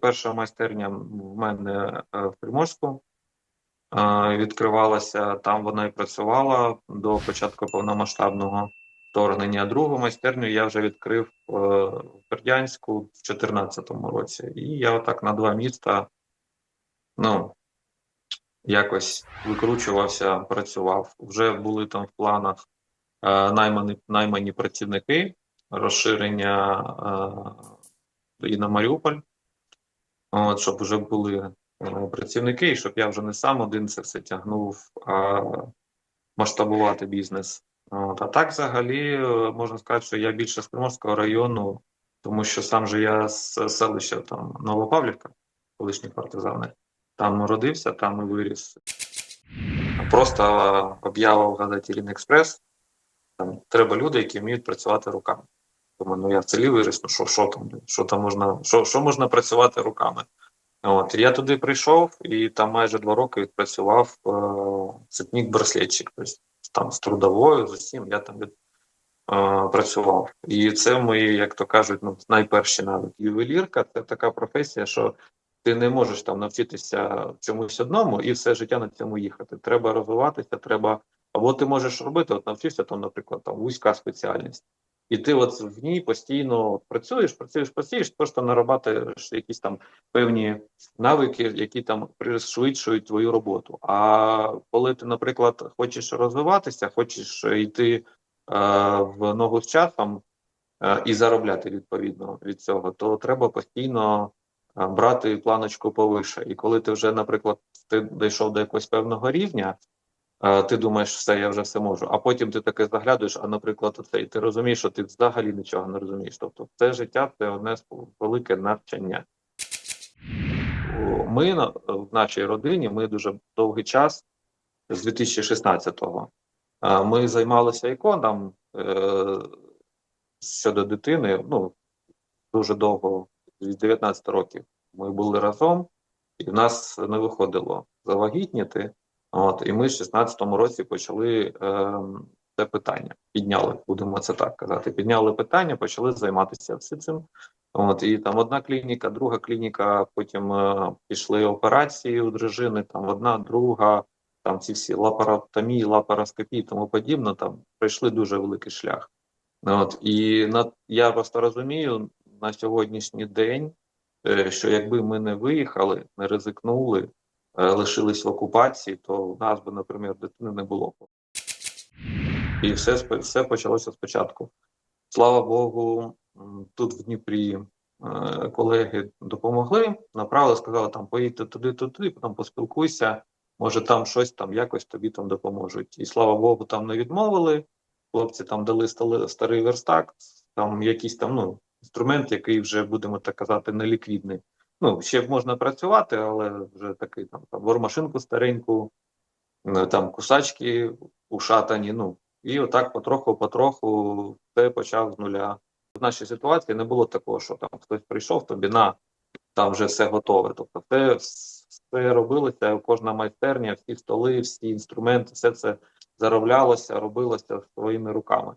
Перша майстерня в мене е, в Приморську е, відкривалася. Там вона і працювала до початку повномасштабного вторгнення. Другу майстерню я вже відкрив е, в Бердянську в 2014 році. І я отак на два міста ну, якось викручувався, працював. Вже були там в планах наймані, наймані працівники, розширення і на Маріуполь. От, щоб вже були е, працівники, і щоб я вже не сам один це все тягнув, а масштабувати бізнес. От, а так, взагалі, е, можна сказати, що я більше з Приморського району, тому що сам же я з селища там Новопавлівка, колишні партизани, там народився, там і виріс. Просто е, об'ява в газеті Рін Експрес. Там треба люди, які вміють працювати руками. Тому ну я в селі виріс, ну що, що там, що там можна, що, що можна працювати руками? От я туди прийшов і там майже два роки відпрацював е, цепнік браслетчик. Тобто там з трудовою, з усім я там від, е, працював. І це мої, як то кажуть, ну найперші навики. Ювелірка це така професія, що ти не можеш там навчитися чомусь одному і все життя на цьому їхати. Треба розвиватися, треба. Або ти можеш робити, от навчився там, наприклад, там вузька спеціальність. І ти от в ній постійно працюєш, працюєш, працюєш, просто наробатиш якісь там певні навики, які там пришвидшують твою роботу. А коли ти, наприклад, хочеш розвиватися, хочеш йти е, в ногу з часом е, і заробляти відповідно від цього, то треба постійно е, брати планочку повише. І коли ти вже, наприклад, ти дійшов до якогось певного рівня. Ти думаєш, все, я вже все можу. А потім ти таке заглядуєш, а наприклад, оце, і ти розумієш, що ти взагалі нічого не розумієш. Тобто, це життя це одне велике навчання. Ми в нашій родині ми дуже довгий час з 2016-го ми займалися іконом е, щодо дитини. Ну дуже довго, з 19 років. Ми були разом, і в нас не виходило завагітніти. От і ми в 16-му році почали е, це питання. Підняли, будемо це так казати. Підняли питання, почали займатися всі цим. От і там одна клініка, друга клініка. Потім е, пішли операції у дружини. Там одна, друга, там ці всі лапаротомії, лапароскопії, тому подібне. Там пройшли дуже великий шлях. От і на я просто розумію на сьогоднішній день, е, що якби ми не виїхали, не ризикнули. Е, лишились в окупації, то у нас би, наприклад, дитини не було. І все все почалося спочатку. Слава Богу, тут в Дніпрі е, колеги допомогли, направили, сказали, там поїдьте туди, туди, потім поспілкуйся, може там щось там якось тобі там допоможуть. І слава Богу, там не відмовили. Хлопці там дали старий верстак, там якийсь там ну, інструмент, який вже, будемо так казати, неліквідний. Ну, ще можна працювати, але вже такий там вормашинку стареньку, там кусачки ушатані. Ну і отак потроху-потроху все почав з нуля. В нашій ситуації не було такого, що там хтось прийшов, тобі на там вже все готове. Тобто, все, все робилося, кожна майстерня, всі столи, всі інструменти, все це зароблялося, робилося своїми руками.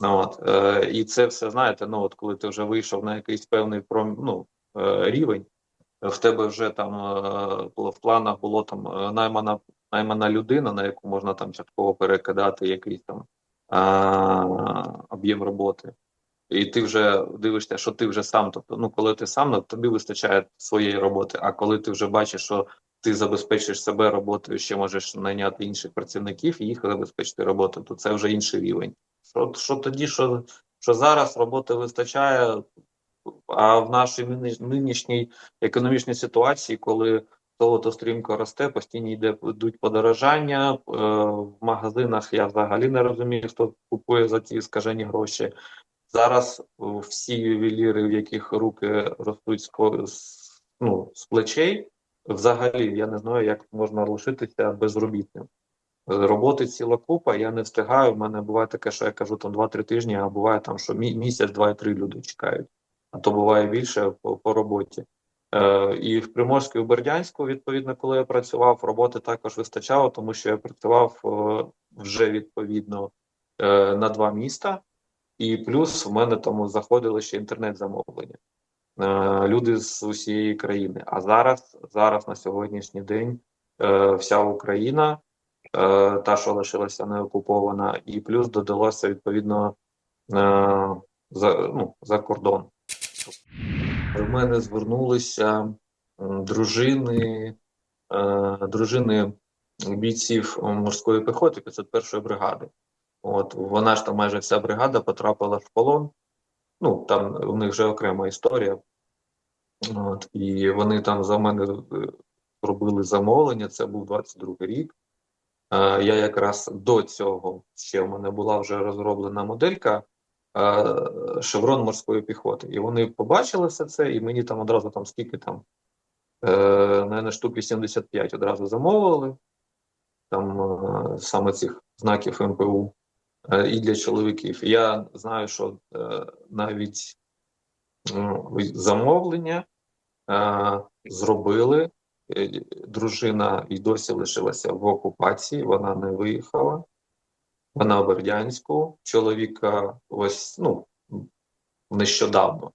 Ну, от, е, І це все знаєте, ну от коли ти вже вийшов на якийсь певний ну, Е, рівень. В тебе вже там е, в планах було там е, наймана наймана людина, на яку можна там частково перекидати якийсь там об'єм роботи. І ти вже дивишся, що ти вже сам. Тобто, ну коли ти сам, ну, тобі вистачає своєї роботи. А коли ти вже бачиш, що ти забезпечиш себе роботою, ще можеш найняти інших працівників і їх забезпечити роботу, то це вже інший рівень. Що що тоді, що що зараз роботи вистачає, а в нашій нинішній економічній ситуації, коли золото стрімко росте, постійно йде йдуть подорожання е, в магазинах. Я взагалі не розумію, хто купує за ці скажені гроші. Зараз всі ювеліри, в яких руки ростуть з ну, з плечей, взагалі я не знаю, як можна лишитися безробітним. Роботи ціла купа, я не встигаю. В мене буває таке, що я кажу там 2-3 тижні, а буває там, що місяць, два-три люди чекають а то буває більше по, по роботі. Е, І в Приморську і в Бердянську, відповідно, коли я працював, роботи також вистачало, тому що я працював е, вже відповідно е, на два міста, і плюс в мене тому заходили ще інтернет-замовлення. е, люди з усієї країни. А зараз, зараз на сьогоднішній день, е, вся Україна, е, та, що лишилася не окупована, і плюс додалося відповідно е, за, ну, за кордон. До мене звернулися дружини, е, дружини бійців морської піхоти 501-ї бригади. От вона ж там майже вся бригада потрапила в полон. Ну там у них вже окрема історія. От, і вони там за мене е, робили замовлення. Це був 22 рік. Е, я якраз до цього ще в мене була вже розроблена моделька шеврон морської піхоти. І вони побачили все це, і мені там одразу там скільки там, е, наверное, штук 85 одразу замовили. Там е, саме цих знаків МПУ е, і для чоловіків. Я знаю, що е, навіть замовлення е, зробили. Е, Дружина і досі лишилася в окупації, вона не виїхала. Вона в Бердянську. Чоловіка ось ну нещодавно.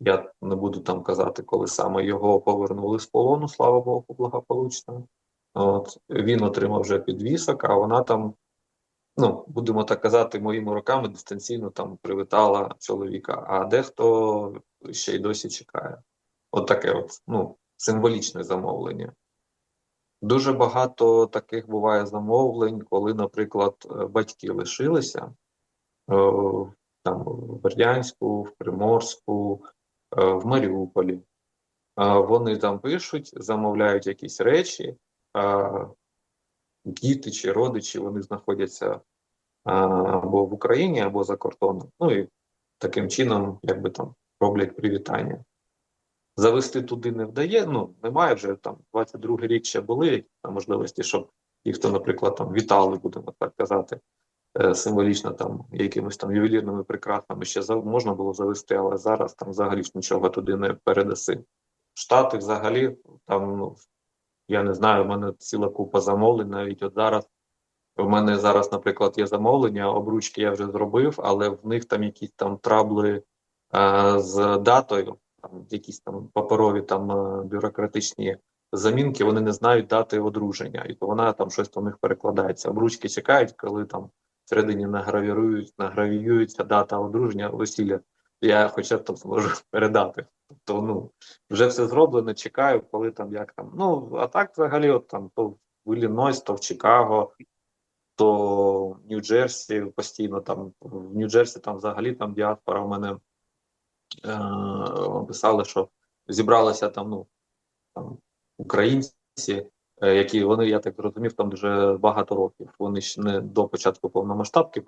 Я не буду там казати, коли саме його повернули з полону, слава Богу, благополучно. От він отримав вже підвісок, а вона там, ну будемо так казати, моїми руками дистанційно там привітала чоловіка. А дехто ще й досі чекає. От таке, от, ну, символічне замовлення. Дуже багато таких буває замовлень, коли, наприклад, е, батьки лишилися е, там в Бердянську, в Приморську, е, в Маріуполі. Вони там пишуть, замовляють якісь речі, діти чи родичі вони знаходяться або в Україні, або за кордоном. Ну і таким чином, якби там роблять привітання. Завести туди не вдає. Ну немає вже там 22 рік ще були там можливості, щоб ті, хто, наприклад, там вітали, будемо так казати, е, символічно там якимись там ювелірними прикрасами ще можна було завести, але зараз там взагалі ж нічого туди не передаси. Штати взагалі там ну, я не знаю, в мене ціла купа замовлень. Навіть от зараз в мене зараз, наприклад, є замовлення, обручки я вже зробив, але в них там якісь там трабли е, з датою там якісь там паперові там е, бюрократичні замінки, вони не знають дати одруження, і то вона там щось у них перекладається. Обручки чекають, коли там всередині награвірують, награвіюється дата одруження весілля. Я хоча б там зможу передати. Тобто, ну вже все зроблено, чекаю, коли там як там. Ну а так взагалі, от там то в Іллінойс, то в Чикаго. То в Нью-Джерсі постійно там в Нью-Джерсі там взагалі там діаспора у мене писали, що зібралися там ну там українці, е, які вони, я так зрозумів, там дуже багато років. Вони ще не до початку повномасштабки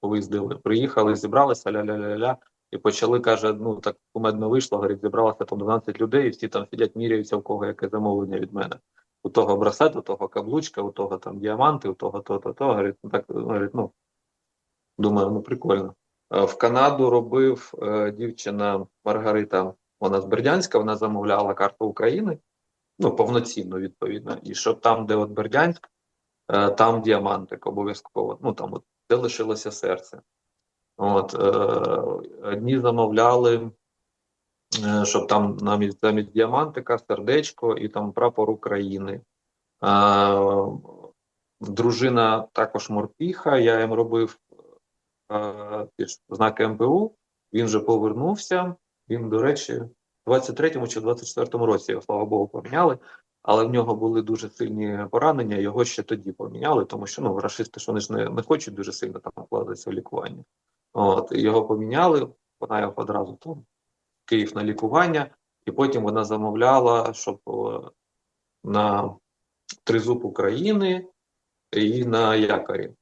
повиїздили, приїхали, зібралися ля-ля-ля-ля, і почали каже: ну так кумедно вийшло. Говорить, зібралося там 12 людей, і всі там сидять, міряються у кого яке замовлення від мене. У того браслет, у того каблучка, у того там діаманти, у того то, то, то. Говорить, ну так говорить, ну думаю, ну прикольно. Е, в Канаду робив е, дівчина Маргарита, вона з Бердянська, вона замовляла карту України, ну, повноцінно, відповідно. І щоб там, де от Бердянськ, е, там діамантик обов'язково. Ну там, от, де лишилося серце. От, Одні замовляли, щоб там намість, замість діамантика, сердечко і там прапор України. Дружина також морпіха, я їм робив знаки МПУ. Він вже повернувся. Він, до речі, в 23-му чи 24-му році його, слава Богу, поміняли. Але в нього були дуже сильні поранення, його ще тоді поміняли, тому що ну, расисти ж вони ж не, не хочуть дуже сильно там вкладатися в лікування. От, Його поміняли, вона його одразу там Київ на лікування, і потім вона замовляла, щоб на тризуб України і на якорі.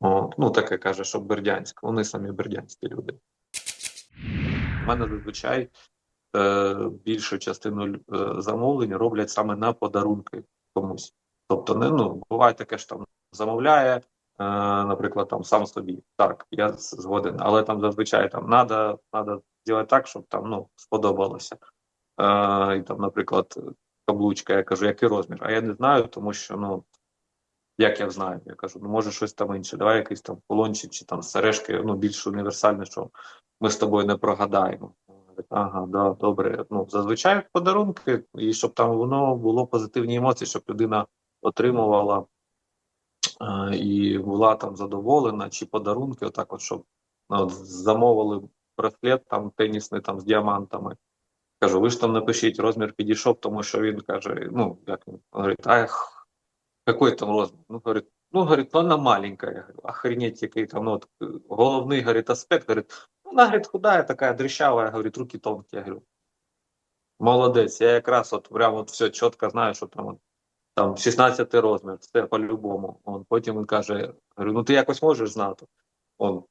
От, Ну, таке каже, що Бердянськ. Вони самі бердянські люди. У мене зазвичай е, більшу частину е, замовлень роблять саме на подарунки комусь. Тобто, не ну буває таке ж там замовляє, е, наприклад, там сам собі. Так, я згоден, але там зазвичай там надо, надо зробити так, щоб там ну сподобалося. Е, І там, наприклад, каблучка, я кажу, який розмір. А я не знаю, тому що ну як я знаю, я кажу, ну може щось там інше. Давай якийсь там полончик чи там сережки, ну більш універсальне, що ми з тобою не прогадаємо. Ага, да, добре. Ну, зазвичай подарунки, і щоб там воно було позитивні емоції, щоб людина отримувала е, і була там задоволена, чи подарунки, отак, от, щоб ну, от, замовили браслет там тенісний там з діамантами. Кажу, ви ж там напишіть, розмір підійшов, тому що він каже: ну, як він говорить, ах, який там розмір? Ну, говорить, ну, говорить, ну, маленька. Я говорю, охренеть, який там, ну, от, головний, говорить, аспект, говорить, ну, вона, говорить, худая, така дрищава, говорить, руки тонкі. Я говорю, молодець, я якраз от прямо от все чітко знаю, що там, там 16 розмір, все по-любому. Он, потім він каже, говорю, ну, ти якось можеш знати? Он,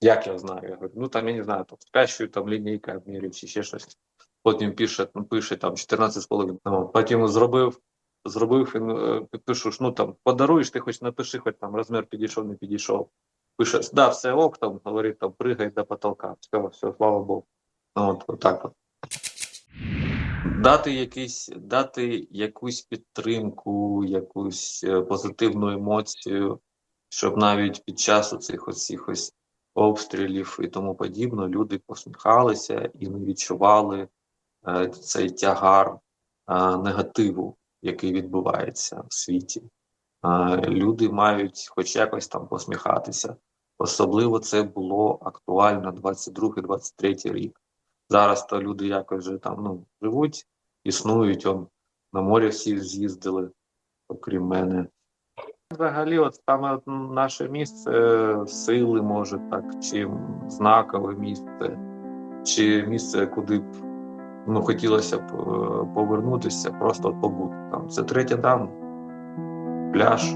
як я знаю? Я говорю, ну, там, я не знаю, там, спящою там лінійкою обмірюю, чи ще щось. Потім пише, ну, пише там 14,5. Ну, потім зробив, зробив, е, ж, ну там подаруєш, ти хоч напиши, хоч там розмір підійшов, не підійшов. Пише, да, все ок, там, говорить, там, пригай до потолка. Все, все, слава Богу. Ну, от, от так от. Дати якийсь, дати якусь підтримку, якусь е, позитивну емоцію, щоб навіть під час усіх ось обстрілів і тому подібне люди посміхалися і не відчували е, цей тягар негативу, який відбувається в світі. Люди мають хоч якось там посміхатися. Особливо це було актуально 22-23 рік. Зараз то люди якось вже там ну, живуть, існують, он, на море всі з'їздили, окрім мене. Взагалі, от саме наше місце е, сили, може так, чи знакове місце, чи місце, куди б ну, хотілося б е, повернутися, просто побути там. Це третя там, пляж.